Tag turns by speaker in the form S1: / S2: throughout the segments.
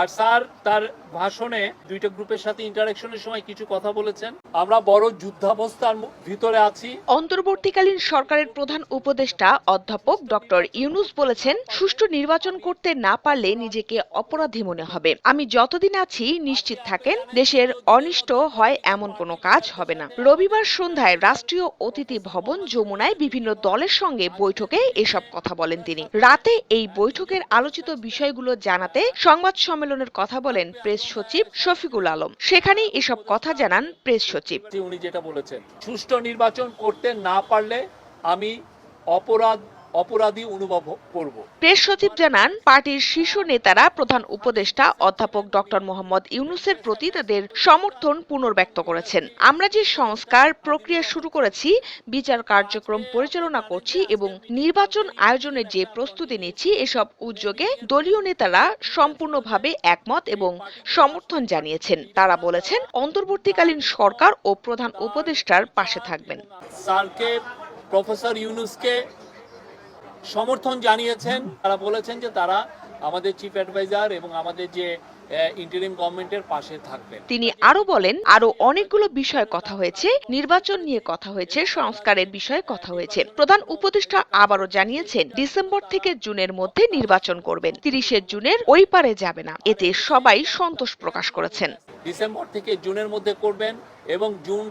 S1: আর sir, তার ভাষণে দুইটা গ্রুপের সাথে ইন্টারাকশনের সময় কিছু কথা বলেছেন। আমরা বড় যুদ্ধাবস্থার ভিতরে আছি।
S2: অন্তর্বর্তীকালীন সরকারের প্রধান উপদেষ্টা অধ্যাপক ডক্টর ইউনুস বলেছেন, সুষ্ঠু নির্বাচন করতে না পারলে নিজেকে অপরাধী মনে হবে। আমি যতদিন আছি, নিশ্চিত থাকেন, দেশের অনিষ্ট হয় এমন কোনো কাজ হবে না। রবিবার সন্ধ্যায় রাষ্ট্রীয় অতিথি ভবন যমুনায় বিভিন্ন দলের সঙ্গে বৈঠকে এসব কথা বলেন তিনি। রাতে এই বৈঠকের আলোচিত বিষয়গুলো জানাতে সংবাদ সম্মেলনের কথা বলেন প্রেস সচিব শফিকুল আলম। সেখানেই এসব কথা জানান প্রেস সচিব।
S1: উনি যেটা বলেছেন, সুষ্ঠু নির্বাচন করতে না পারলে আমি অপরাধ অপরাধী অনুভব করব।
S2: প্রেস সচিব জানান পার্টির শীর্ষ নেতারা প্রধান উপদেষ্টা অধ্যাপক ডক্টর মোহাম্মদ ইউনুসের প্রতি তাদের সমর্থন পুনর্ব্যক্ত করেছেন। আমরা যে সংস্কার প্রক্রিয়া শুরু করেছি বিচার কার্যক্রম পরিচালনা করছি এবং নির্বাচন আয়োজনের যে প্রস্তুতি নিচ্ছি এসব উদ্যোগে দলীয় নেতারা সম্পূর্ণভাবে একমত এবং সমর্থন জানিয়েছেন। তারা বলেছেন অন্তর্বর্তীকালীন সরকার ও প্রধান উপদেষ্টার পাশে থাকবেন।
S1: স্যারকে প্রফেসর ইউনুসকে সমর্থন জানিয়েছেন তারা বলেছেন যে তারা আমাদের চিফ অ্যাডভাইজার এবং আমাদের যে ইন্টারিম গভর্নমেন্টের পাশে থাকবেন।
S2: তিনি আরও বলেন আরও অনেকগুলো বিষয়ে কথা হয়েছে নির্বাচন নিয়ে কথা হয়েছে সংস্কারের বিষয়ে কথা হয়েছে। প্রধান উপদেষ্টা আবারও জানিয়েছেন ডিসেম্বর থেকে জুনের মধ্যে নির্বাচন করবেন তিরিশে জুনের ওই পারে যাবে না। এতে সবাই সন্তোষ প্রকাশ করেছেন।
S1: ডিসেম্বর থেকে জুনের মধ্যে করবেন এবং জুন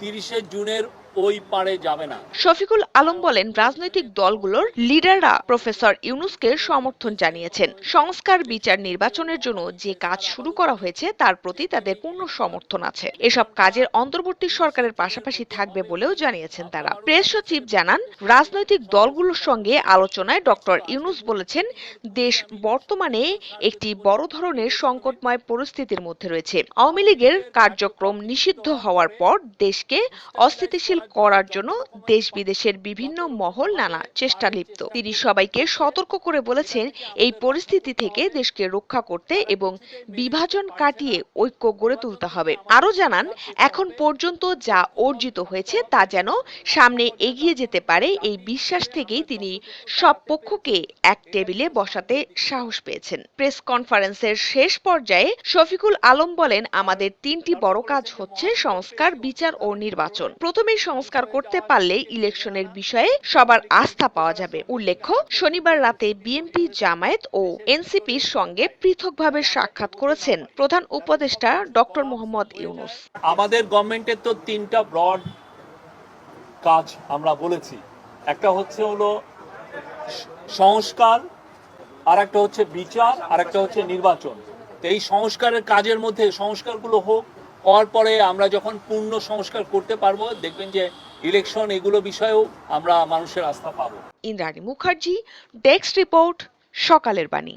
S1: তিরিশে জুনের ওই পারে যাবে না।
S2: শফিকুল আলম বলেন, রাজনৈতিক দলগুলোর লিডাররা প্রফেসর ইউনুসকে সমর্থন জানিয়েছেন। সংস্কার বিচার নির্বাচনের জন্য যে কাজ শুরু করা হয়েছে, তার প্রতি তাদের পূর্ণ সমর্থন আছে। এসব কাজের অন্তর্বর্তী সরকারের পাশাপাশি থাকবে বলেও জানিয়েছেন তারা। প্রেস সচিব জানান, রাজনৈতিক দলগুলোর সঙ্গে আলোচনায় ডক্টর ইউনুস বলেছেন, দেশ বর্তমানে একটি বড় ধরনের সংকটময় পরিস্থিতির মধ্যে রয়েছে। আওয়ামী লীগের কার্যক্রম নিষিদ্ধ হওয়ার পর দেশকে অস্থিতিশীল করার জন্য দেশ বিদেশের বিভিন্ন মহল নানা চেষ্টা লিপ্ত। তিনি সবাইকে সতর্ক করে বলেছেন, এই পরিস্থিতি থেকে দেশকে রক্ষা করতে এবং বিভাজন কাটিয়ে ঐক্য গড়ে তুলতে হবে। আরও জানান, এখন পর্যন্ত যা অর্জিত হয়েছে তা যেন সামনে এগিয়ে যেতে পারে এই বিশ্বাস থেকেই তিনি সব পক্ষকে এক টেবিলে বসাতে সাহস পেয়েছেন। প্রেস কনফারেন্সের শেষ পর্যায়ে শফিকুল আলম বলেন, আমাদের তিনটি বড় কাজ হচ্ছে সংস্কার, বিচার ও নির্বাচন। প্রথমে সংস্কার করতে পারলে ইলেকশনের বিষয়ে সবার আস্থা পাওয়া যাবে। উল্লেখ্য, শনিবার রাতে বিএনপি জামায়াত ও এনসিপির সঙ্গে পৃথকভাবে সাক্ষাৎ করেছেন প্রধান উপদেষ্টা ডক্টর মোহাম্মদ ইউনুস।
S1: আমাদের গভর্নমেন্টের তো তিনটা ব্রড কাজ আমরা বলেছি। একটা হচ্ছে হলো সংস্কার আর একটা হচ্ছে বিচার আর একটা হচ্ছে নির্বাচন। তো এই সংস্কারের কাজের মধ্যে সংস্কারগুলো হোক হওয়ার পরে আমরা যখন পূর্ণ সংস্কার করতে পারব, দেখবেন যে ইলেকশন এগুলো বিষয়েও আমরা মানুষের আস্থা পাবো।
S2: ইন্দ্রাণী মুখার্জি ডেস্ক রিপোর্ট সকালের বাণী।